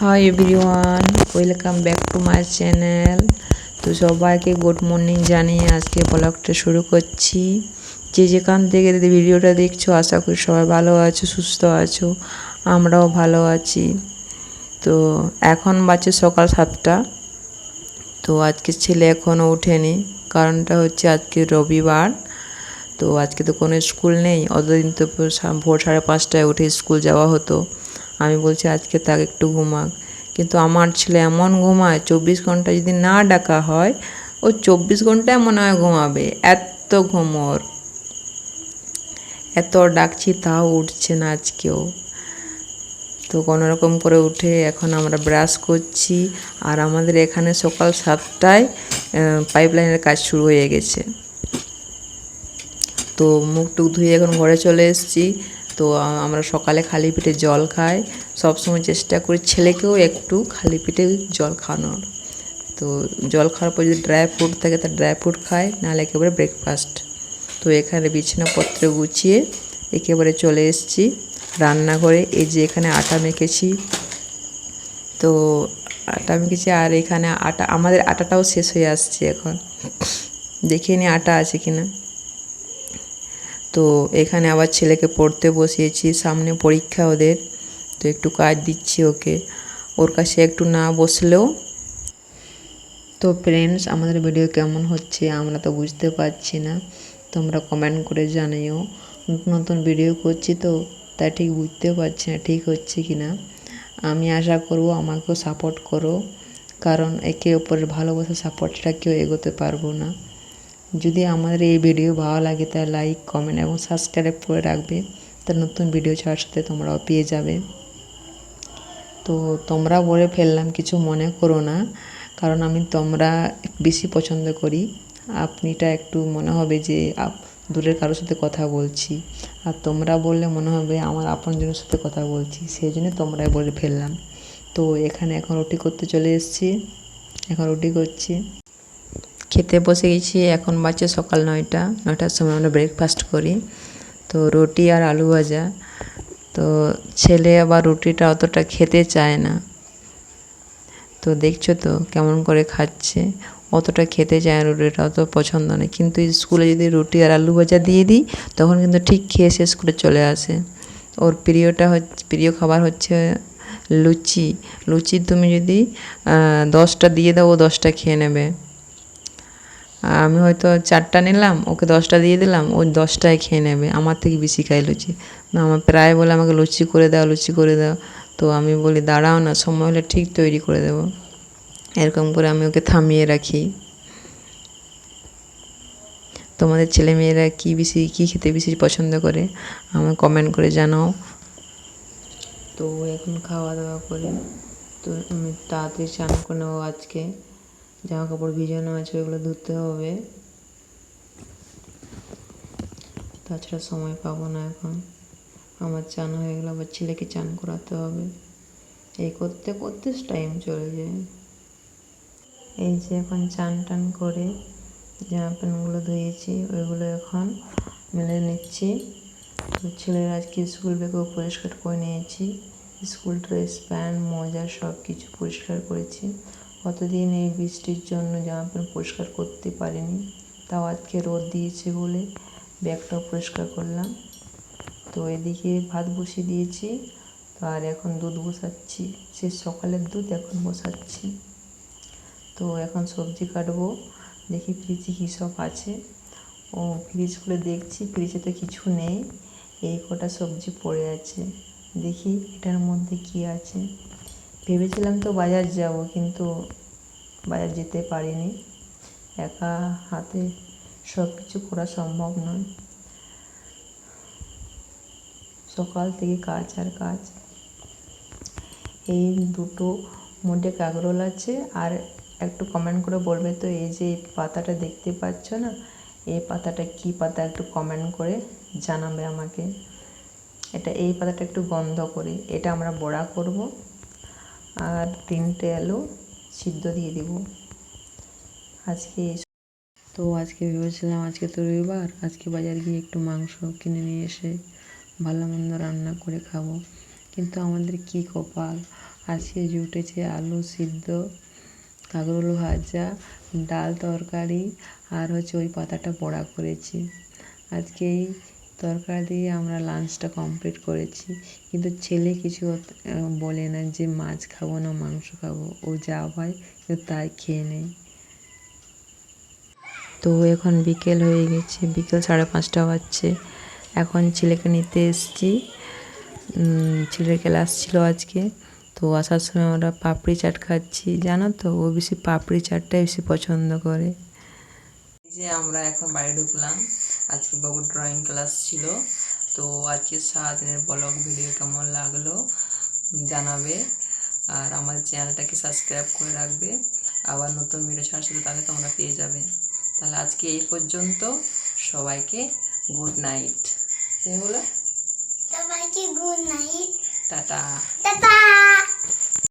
Hi everyone welcome back to my channel তো সবাইকে good morning জানিয়ে আজকে ব্লগটা শুরু করছি। যে যেখান থেকে ভিডিওটা দেখছ, আশা করি সবাই ভালো আছো, সুস্থ আছো, আমরাও ভালো আছি। তো এখন বাজে সকাল সাতটা। তো আজকে ছেলে এখনও ওঠেনি, কারণটা হচ্ছে আজকে রবিবার। তো আজকে তো কোনো স্কুল নেই, অতদিন তো ভোর সাড়ে পাঁচটায় উঠে স্কুল যাওয়া হতো। আমি বলছি, আজকে তাকে একটু ঘুমাক। কিন্তু আমার ছেলে এমন ঘুমায়, চব্বিশ ঘণ্টা যদি না ডাকা হয়, ও চব্বিশ ঘন্টায় মনে হয় ঘুমাবে। এত ঘুমোর। এত ডাকছি, তাও উঠছে না আজকেও। তো রকম করে উঠে এখন আমরা ব্রাশ করছি আর আমাদের এখানে সকাল সাতটায় পাইপ লাইনের কাজ শুরু হয়ে গেছে। তো মুখ টুক ধুয়ে এখন ঘরে চলে এসেছি। তো আমরা সকালে খালি পেটে জল খাই। সবসময় চেষ্টা করি ছেলেকেও একটু খালি পেটে জল খাওয়ানোর। তো জল খাওয়ার পর যদি ড্রাই ফ্রুট থাকে তা ড্রাই ফ্রুট খায়, নাহলে একেবারে ব্রেকফাস্ট তো এখানে বিছানাপত্র গুছিয়ে একেবারে চলে এসেছি রান্নাঘরে। এই যে এখানে আটা মেখেছি। তো আটা মেখেছি আর এখানে আটা আমাদের আটাটাও শেষ হয়ে আসছে এখন। দেখিয়ে নি আটা আছে কিনা। তো এখানে আবার ছেলেকে পড়তে বসিয়েছি, সামনে পরীক্ষা ওদের, তো একটু কাজ দিচ্ছি ওকে। ওর কাছে একটু না বসলেও তো ফ্রেন্ডস আমাদের ভিডিও কেমন হচ্ছে আমরা তো বুঝতে পারছি না। তোমরা কমেন্ট করে জানিও। নতুন নতুন ভিডিও করছি তো তাই ঠিক বুঝতে পারছি না ঠিক হচ্ছে কি না। আমি আশা করব আমাকেও সাপোর্ট করো, কারণ একে অপরের ভালোবাসা সাপোর্ট ছাড়া কেউ এগোতে পারব না। যদি আমাদের এই ভিডিও ভালো লাগে তাহলে লাইক কমেন্ট এবং সাবস্ক্রাইব করে রাখবে। তা নতুন ভিডিও ছাড়ার সাথে তোমরাও পেয়ে যাবে। তো তোমরা বলে ফেললাম, কিছু মনে করো না। কারণ আমি তোমরা বেশি পছন্দ করি। আপনিটা একটু মনে হবে যে দূরের কারোর সাথে কথা বলছি। আর তোমরা বললে মনে হবে আমার আপনজনের সাথে কথা বলছি। সেই জন্য তোমরাই বলে ফেললাম। তো এখানে এখন রুটি করতে চলে এসেছি। এখন রুটি করছি। খেতে বসে গেছি, এখন বাজছে সকাল নয়টা, নয়টার সময় আমরা ব্রেকফাস্ট করি। তো রুটি আর আলু ভাজা। তো ছেলে আবার রুটিটা অতটা খেতে চায় না। তো দেখছ তো কেমন করে খাচ্ছে। অতটা খেতে চায় না, রুটিটা অত পছন্দ নেই কিন্তু স্কুলে যদি রুটি আর আলু ভাজা দিয়ে দিই, তখন কিন্তু ঠিক খেয়ে শেষ করে চলে আসে। ওর প্রিয়টা হচ্ছে প্রিয় খাবার হচ্ছে লুচি। লুচি তুমি যদি দশটা দিয়ে দাও, ও দশটা খেয়ে নেবে। আমি হয়তো চারটা নিলাম, ওকে দশটা দিয়ে দিলাম, ও দশটায় খেয়ে নেবে। আমার থেকে বেশি খাই লুচি। না, আমার প্রায় বলে আমাকে লুচি করে দাও, লুচি করে দাও। তো আমি বলি, দাঁড়াও না, সময় হলে ঠিক তৈরি করে দেবো। এরকম করে আমি ওকে থামিয়ে রাখি। তোমাদের ছেলেমেয়েরা কী বেশি, কী খেতে বেশি পছন্দ করে? আমার কমেন্ট করে জানাও। তো এখন খাওয়া দাওয়া করে। তো আমি তাড়াতাড়ি চান করে নেব আজকে। জামা কাপড় ভিজানো আছে ওগুলো ধুতে হবে। তাছাড়া সময় পাবো না এখন। আমার চান হয়ে গেলে আবার ছেলেকে চান করাতে হবে। এই করতে করতে টাইম চলে যায়। এই যে এখন চান টান করে জামা প্যান্টগুলো ধুয়েছি, ওইগুলো এখন মেলে নিচ্ছি। ছেলের আজকে স্কুল ব্যাগও পরিষ্কার করে নিয়েছি। স্কুল ড্রেস প্যান্ট, মোজা সব কিছু পরিষ্কার করেছি। কতদিন এই বৃষ্টির জন্য জামা প্যান্ট পরিষ্কার করতে পারিনি তাও আজকে রোদ দিয়েছে বলে ব্যাগটাও পরিষ্কার করলাম। তো এদিকে ভাত বসিয়ে দিয়েছি। তো আর এখন দুধ বসাচ্ছি। সে সকালের দুধ এখন বসাচ্ছি। তো এখন সবজি কাটবো। দেখি ফ্রিজে কী সব আছে। ও, ফ্রিজ খুলে দেখছি। ফ্রিজে তো কিছু নেই। এই কটা সবজি পড়ে আছে। দেখি এটার মধ্যে কি আছে। ভেবেছিলাম তো বাজার যাব, কিন্তু বাজার যেতে পারিনি। একা হাতে সব কিছু করা সম্ভব নয়। সকাল থেকে কাজ আর কাজ। এই দুটো মধ্যে কাগরোল আছে, আর একটু কমেন্ট করে বলবে তো, এই যে পাতাটা দেখতে পাচ্ছ না? এই পাতাটা কি পাতা? একটু কমেন্ট করে জানাবে আমাকে। এটা এই পাতাটা একটু গন্ধ করে, এটা আমরা বড়া করব। আর তিনটে আলু সিদ্ধ দিয়ে দিব। আজকে তো আজকে ভেবেছিলাম আজকে তো রবিবার, আজকে বাজার গিয়ে একটু মাংস কিনে নিয়ে এসে ভালো মন্দ রান্না করে খাব। কিন্তু আমাদের কী কপাল? আজকে জুটেছে আলু সিদ্ধ, কাঁকরোল ভাজা, ডাল তরকারি, আর হচ্ছে ওই পাতাটা বড়া করেছি। আজকে এই তরকারি দিয়ে আমরা লাঞ্চটা কমপ্লিট করেছি। কিন্তু ছেলে কিছু বলে না যে মাছ খাব না, মাংস খাব। ও যা হয় তাই খেয়ে নেয়। তো এখন বিকেল হয়ে গেছে। বিকেল সাড়ে পাঁচটা বাজছে। এখন ছেলেকে নিতে এসেছি। ছেলের ক্লাস ছিল আজকে। তো আসার সময় আমরা পাপড়ি চাট খাচ্ছি। জানো তো, ও বেশি পাপড়ি চাটটাই বেশি পছন্দ করে। যে আমরা এখন বাড়ি ঢুকলাম। আজকে বাবুর ড্রয়িং ক্লাস ছিল। তো আজকে সারাদিনের ব্লগ ভিডিও কেমন লাগল জানাবে। আর আমার চ্যানেলটাকে সাবস্ক্রাইব করে রাখবে। আবার নতুন ভিডিও ছাড়ছিল তাহলে তোমরা পেয়ে যাবে। তাহলে আজকে এই পর্যন্ত। সবাইকে গুড নাইট তুমি বলো? সবাইকে গুড নাইট টাটা। টাটা।